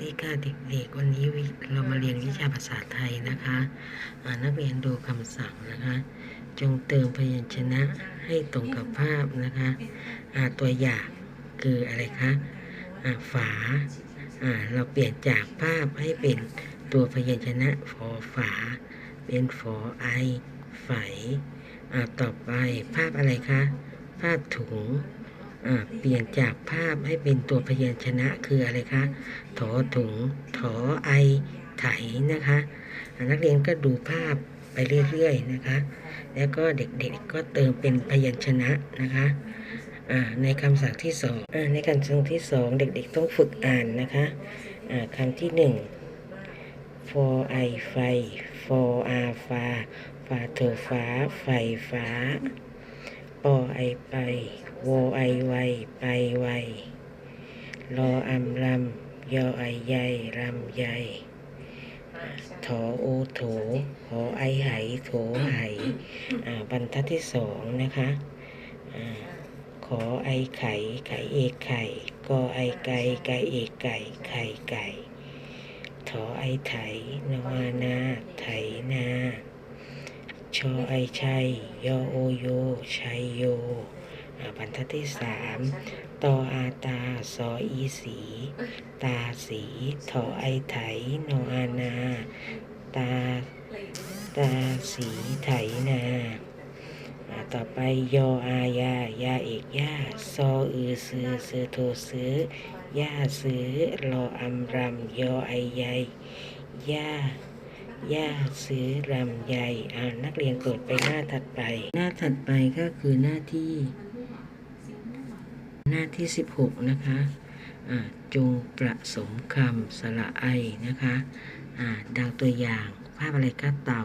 ดีค่ะเด็กๆ วันนี้เรามาเรียนวิชาภาษาไทยนะคะนักเรียนดูคำศัพท์นะคะ จงเติมพยัญชนะให้ตรงกับภาพนะคะตัวอย่างคืออะไรคะฝาเราเปลี่ยนจากภาพให้เป็นตัวพยัญชนะฟอฝา เป็นฟอไอไฝต่อไปภาพอะไรคะ ภาพถุง เปลี่ยนจากภาพให้เป็นตัวพยัญชนะคืออะไรคะถอถุงถอไอไถนะคะ นักเรียนก็ดูภาพไปเรื่อยๆนะคะ แล้วก็เด็กๆก็เติมเป็นพยัญชนะนะคะในคำสั่งที่สองอในคำสั่งที่สองเด็กๆต้องฝึกอ่านนะคะคำที่หนึ่ง for i ไฟ for a ฟ้าฟ้าเธอฟ้าไฟฟ้า ปอไอไป โวไอไว ไปไว รออำลำยอไอใหญ่รำใหญ่ถอโอโถหอไอไหโถไหาบรรทัดที่สองนะคะขอไอไข่ไข่เอกไข่กอไอไก่ไก่เอกไก่ไข่ไก่ถอไอไถนออานาไถนา ชอไอชัยยอโอโยชัยโยบรรทัดที่สามตออาตาสออีสี ตาสีถอไอไถนออานา ตา ตาสีไถนาต่อไปยออายายาเอกยาซออือซือซือโทซื้อยาซื้อรออำรำยอไอใยยา ย่าซื้อลำไยอ่านักเรียนเปิดไปหน้าถัดไป หน้าถัดไปก็คือหน้าที่ หน้าที่ 16 นะคะจงประสมคำสระไอนะคะอ่าดังตัวอย่างภาพอะไรก็เต่า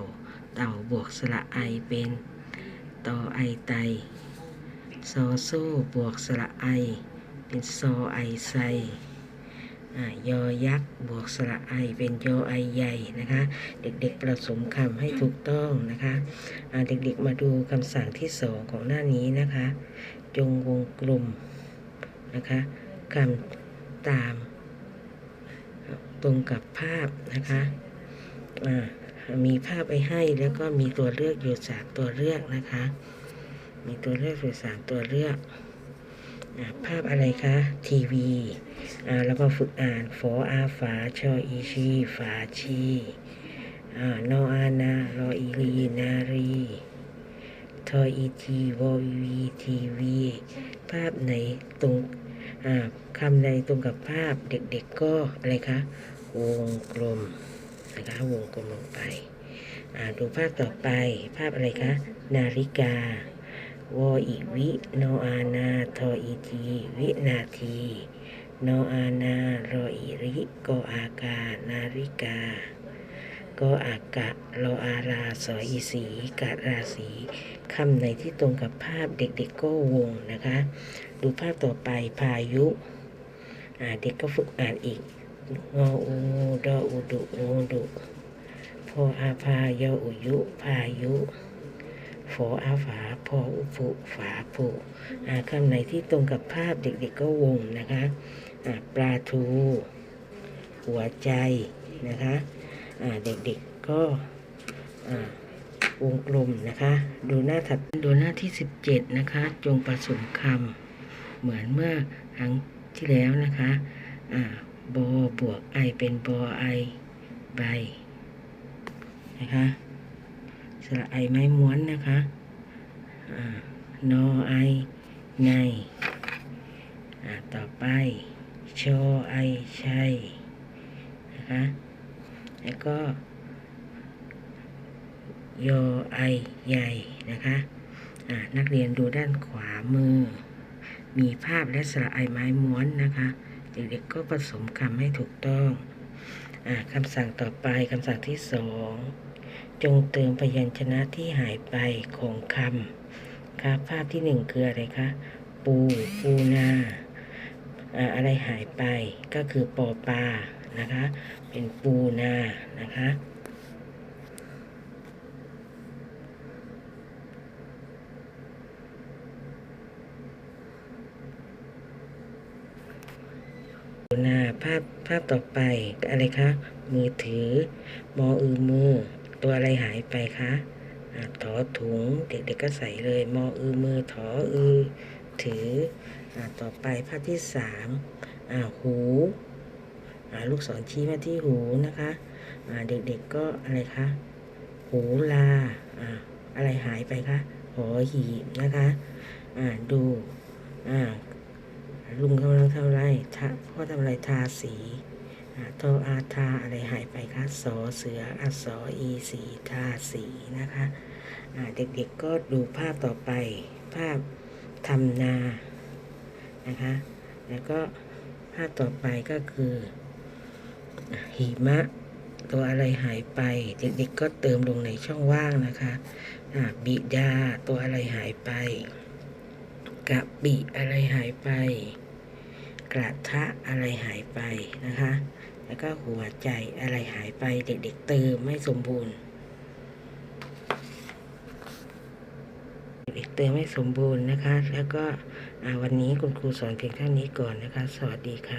เต่าบวกสระไอเป็นตอไอไตซอโซ่บวกสระไอ เป็นซอไอไซ ยอยักษ์บวกสระไอเป็นยอไอใหญ่นะคะ เด็กๆประสมคำให้ถูกต้องนะคะอ่าเด็กๆมาดูคำสั่งที่สองของหน้านี้นะคะ จงวงกลมนะคะคำตามตรงกับภาพนะคะมีภาพไปให้แล้วก็มีตัวเลือกอยู่สามตัวเลือกนะคะ มีตัวเลือกอยู่สามตัวเลือก ภาพอะไรคะ ทีวีอ่าแล้วก็ฝึกอ่านฟออาฝาชออีชีฝาชีอ่านออานารออีรีนารีทออีทีวอวีทีวีภาพไหนตรงอ่าคำใดตรงกับภาพเด็กๆก็อะไรคะ วงกลมนะคะวงกลมลงไปอ่าดูภาพต่อไปภาพอะไรคะ นาฬิกา วออีวิโนอานาทออีทีวินาที โนอานาโรอิริโกอากา นาริกา โกอากะโลอาราสออีสีกะราสีคำไหนที่ตรงกับภาพเด็กๆก็วงนะคะ ดูภาพต่อไปพายุอ่าเด็กก็ฝึกอ่านอีกงออูดออุดุงูดุพออาพายออุยุ พายุ ฝออาฝาพออุปุฝาปุคำไหนที่ตรงกับภาพเด็กๆก็วงนะคะปลาทู หัวใจนะคะเด็กๆก็วงกลมนะคะ ดูหน้าถัดดูหน้าที่ 17 นะคะ จงผสมคำเหมือนเมื่อครั้งที่แล้วนะคะบอบวกไอเป็นบอไอใบนะคะ สระไอไม้ม้วนนะคะอ่านอไอในอ่าต่อไปชอไอชัยนะคะแล้วก็ยอไอใหญ่นะคะอ่านักเรียนดูด้านขวามือ มีภาพและสระไอไม้ม้วนนะคะเด็กๆก็ผสมคำให้ถูกต้องอาคำสั่งต่อไปคำสั่งที่สอง จงเติมพยัญชนะที่หายไปของคำครับภาพที่หนึ่งคืออะไรคะ ปู ปูนาอะไรหายไปก็คือปอปลานะคะ เป็นปูนานะคะปูนาภาพภาพต่อไปอะไรคะ มือถือ มออือมือ ตัวอะไรหายไปคะถอถุงเด็กๆก็ใส่เลยมออือมือถออือถืออต่อไปภาพที่สามหูลูกศรชี้มาที่หูนะคะเด็กๆก็อะไรคะหูลาอะไรหายไปคะหอหีบนะคะดูลุงกำลังทำอะไรทาพ่อทำอะไรทาสี โทอาทาอะไรหายไปคะสอเสืออัสออีสีทาสีนะคะเด็กๆก็ดูภาพต่อไป ภาพทำนานะคะ แล้วก็ภาพต่อไปก็คือหิมะตัวอะไรหายไป เด็กๆก็เติมลงในช่องว่างนะคะะบิดาตัวอะไรหายไปกะปิอะไรหายไป กระทะอะไรหายไปนะคะ แล้วก็หัวใจอะไรหายไปเด็กๆเติมไม่สมบูรณ์ เด็กเติมไม่สมบูรณ์นะคะ แล้วก็วันนี้คุณครูสอนเพียงเท่านี้ก่อนนะคะ สวัสดีค่ะ